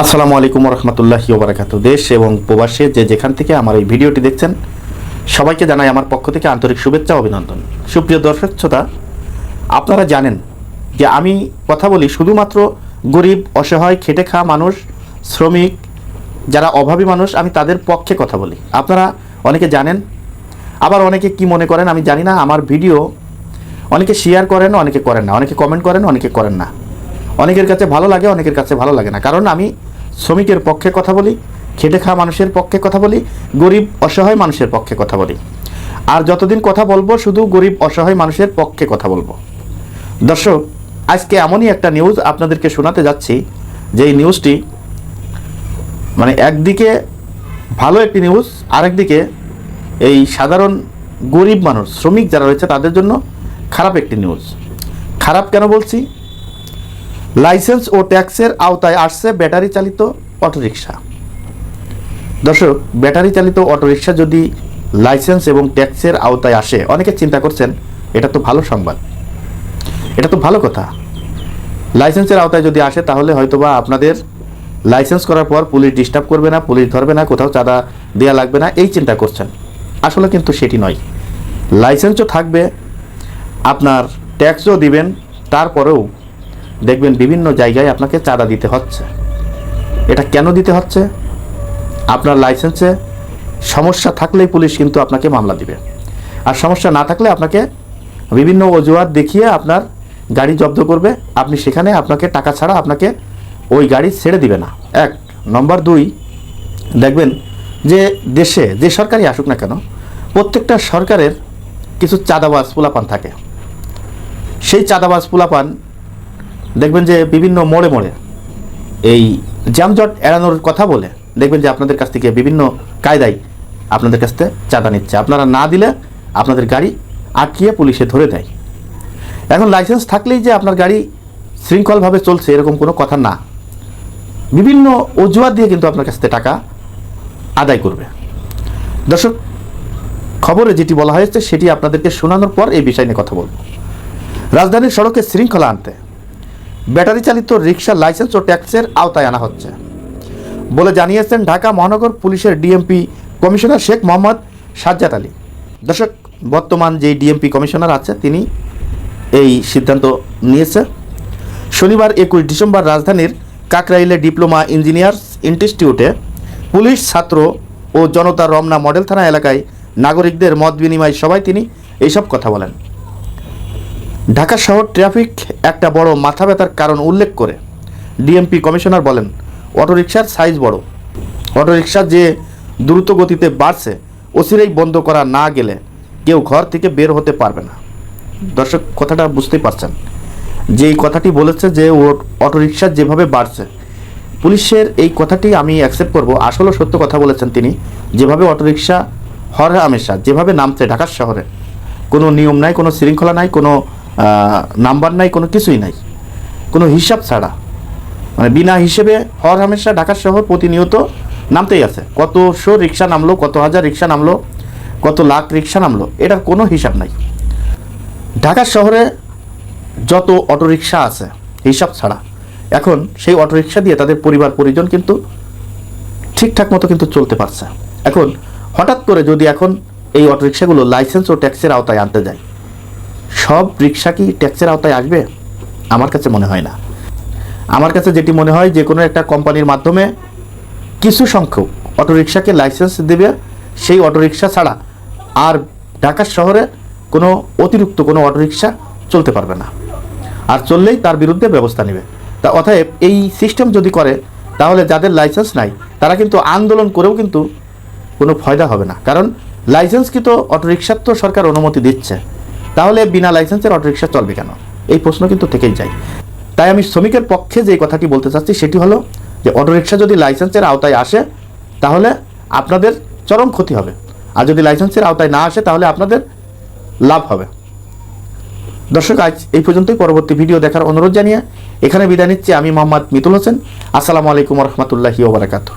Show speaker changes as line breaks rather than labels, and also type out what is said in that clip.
আসসালামু আলাইকুম রহমতুল্লাহি ওবরাকাতু দেশ এবং প্রবাসে যে যেখান থেকে আমার এই ভিডিওটি দেখছেন, সবাইকে জানাই আমার পক্ষ থেকে আন্তরিক শুভেচ্ছা অভিনন্দন। সুপ্রিয় দর্শক, শ্রোতা, আপনারা জানেন যে আমি কথা বলি শুধুমাত্র গরিব, অসহায়, খেটে খাওয়া মানুষ, শ্রমিক, যারা অভাবী মানুষ, আমি তাদের পক্ষে কথা বলি। আপনারা অনেকে জানেন, আবার অনেকে কি মনে করেন আমি জানি না, আমার ভিডিও অনেকে শেয়ার করেন, অনেকে করেন না। অনেকে কমেন্ট করেন, অনেকে করেন না। অনেকের কাছে ভালো লাগে, অনেকের কাছে ভালো লাগে না। কারণ আমি শ্রমিকের পক্ষে কথা বলি, খেটে খাওয়া মানুষের পক্ষে কথা বলি, গরিব অসহায় মানুষের পক্ষে কথা বলি। আর যতদিন কথা বলব, শুধু গরিব অসহায় মানুষের পক্ষে কথা বলব। দর্শক, আজকে এমনই একটা নিউজ আপনাদেরকে শোনাতে যাচ্ছি, যে এই নিউজটি মানে একদিকে ভালো একটি নিউজ আরেকদিকে এই সাধারণ গরিব মানুষ, শ্রমিক যারা রয়েছে, তাদের জন্য খারাপ একটি নিউজ খারাপ কেন বলছি? লাইসেন্স ও ট্যাক্সের আওতায় আসছে ব্যাটারি চালিত অটোরিকশা। দর্শক ব্যাটারি চালিত অটোরিকশা যদি লাইসেন্স এবং ট্যাক্সের আওতায় আসে, অনেকে চিন্তা করছেন, এটা তো ভালো সংবাদ। এটা তো ভালো কথা। লাইসেন্সের আওতায় যদি আসে, তাহলে হয়তোবা আপনাদের লাইসেন্স করার পর পুলিশ ডিস্টার্ব করবে না, পুলিশ ধরবে না, কোথাও চাঁদা দেওয়া লাগবে না, এই চিন্তা করছেন। আসলে কিন্তু সেটি নয়। লাইসেন্সও থাকবে, আপনার ট্যাক্সও দিবেন, তারপরেও দেখবেন বিভিন্ন জায়গায় আপনাকে চাঁদা দিতে হচ্ছে। এটা কেন দিতে হচ্ছে? আপনার লাইসেন্সে সমস্যা থাকলেই পুলিশ কিন্তু আপনাকে মামলা দিবে। আর সমস্যা না থাকলে আপনাকে বিভিন্ন অজুহাত দেখিয়ে আপনার গাড়ি জব্দ করবে। আপনি সেখানে আপনাকে টাকা ছাড়া আপনাকে ওই গাড়ি ছেড়ে দিবে না। এক, নম্বর দুই, দেখবেন যে দেশে, যে সরকারই আসুক না কেন, প্রত্যেকটা সরকারের কিছু চাঁদাবাজ পোলাপান থাকে। সেই চাঁদাবাজ পোলাপান দেখবেন যে বিভিন্ন মোড়ে মোড়ে এই যানজট এড়ানোর কথা বলে দেখবেন যে আপনাদের কাছ থেকে বিভিন্ন কায়দায় আপনাদের কাছ থেকে চাঁদা নিচ্ছে। আপনারা না দিলে আপনাদের গাড়ি আটকিয়ে পুলিশে ধরে দেয়। এখন লাইসেন্স থাকলেই যে আপনার গাড়ি শৃঙ্খলভাবে চলছে এরকম কোনো কথা না। বিভিন্ন অজুহাত দিয়ে কিন্তু আপনার কাছ থেকে টাকা আদায় করবে। দর্শক, খবরে যেটি বলা হয়েছে সেটি আপনাদেরকে শোনানোর পর এই বিষয় নিয়ে কথা বলব। রাজধানীর সড়কে শৃঙ্খলা আনতে ব্যাটারি চালিত রিক্সা লাইসেন্স ও ট্যাক্সের আওতায় আনা হচ্ছে। বলে জানিয়েছেন ঢাকা মহানগর পুলিশের ডিএমপি কমিশনার শেখ মোহাম্মদ সাজ্জাদ আলী। দর্শক, বর্তমান যে ডিএমপি কমিশনার আছে, তিনি এই সিদ্ধান্ত নিয়েছে। শনিবার একুশ ডিসেম্বর রাজধানীর কাকরাইলে ডিপ্লোমা ইঞ্জিনিয়ার্স ইনস্টিটিউটে পুলিশ ছাত্র ও জনতা রমনা মডেল থানা এলাকায় নাগরিকদের মত বিনিময় সভায় তিনি এইসব কথা বলেন। ঢাকা শহর ট্রাফিক একটা বড় মাথা ব্যথার কারণ উল্লেখ করে। ডিএমপি কমিশনার বলেন, অটোরিকশার সাইজ বড়। অটোরিকশা যে দ্রুত গতিতে বাড়ছে অচিরেই বন্ধ করা না গেলে কেউ ঘর থেকে বের হতে পারবে না। দর্শক, কথাটা বুঝতেই পারছেন। যে এই কথাটি বলেছে যে অটোরিকশা যেভাবে বাড়ছে, পুলিশের এই কথাটি আমি অ্যাকসেপ্ট করব। আসলে সত্য কথা বলেছেন তিনি, যেভাবে অটোরিকশা হর হামেশা যেভাবে নামছে ঢাকার শহরে, কোনো নিয়ম নাই, কোনো শৃঙ্খলা নাই, কোনো নাম্বার নাই, কোনো কিছুই নাই। কোনো হিসাব ছাড়া। মানে বিনা হিসেবে হর হামেশা ঢাকার শহর প্রতিনিয়ত নামতেই আছে। কতশো রিক্সা নামলো, কত হাজার রিক্সা নামলো, কত লাখ রিক্সা নামলো, এটার কোনো হিসাব নাই। ঢাকা শহরে যত অটোরিকশা আছে, হিসাব ছাড়া, এখন সেই অটোরিকশা দিয়ে তাদের পরিবার, পরিজন কিন্তু ঠিকঠাক মতো কিন্তু চলতে পারছে। এখন হঠাৎ করে যদি এখন এই অটোরিকশাগুলো লাইসেন্স ও ট্যাক্সের আওতায় আনতে যায় সব রিক্সা কি ট্যাক্সের আওতায় আসবে? আমার কাছে মনে হয় না। আমার কাছে যেটি মনে হয়, যে কোনো একটা কোম্পানির মাধ্যমে কিছু সংখ্যক অটোরিকশাকে লাইসেন্স দেবে। সেই অটোরিকশা ছাড়া আর ঢাকা শহরে কোনো অতিরিক্ত কোনো অটোরিকশা চলতে পারবে না। আর চললেই তার বিরুদ্ধে ব্যবস্থা নেবে। তা অতএব এই সিস্টেম যদি করে, তাহলে যাদের লাইসেন্স নাই, তারা কিন্তু আন্দোলন করেও কিন্তু কোনো ফয়দা হবে না। কারণ লাইসেন্স লাইসেন্সকৃত অটোরিকশার তো সরকার অনুমতি দিচ্ছে। তাহলে বিনা লাইসেন্সের অটোরিকশা চলবে কেন? এই প্রশ্ন কিন্তু থেকেই যায়। তাই আমি শ্রমিকের পক্ষে যে কথাটি বলতে চাচ্ছি সেটি হলো যে অটোরিকশা যদি লাইসেন্সের আওতায় আসে, তাহলে আপনাদের চরম ক্ষতি হবে। আর যদি লাইসেন্সের আওতায় না আসে, তাহলে আপনাদের লাভ হবে। দর্শক, আজ এই পর্যন্তই। পরবর্তী ভিডিও দেখার অনুরোধ জানিয়ে এখানে বিদায় নিচ্ছি। আমি মোহাম্মদ মিতুল হোসেন। আসসালামু আলাইকুম রহমতুল্লাহি ওবরাকাতু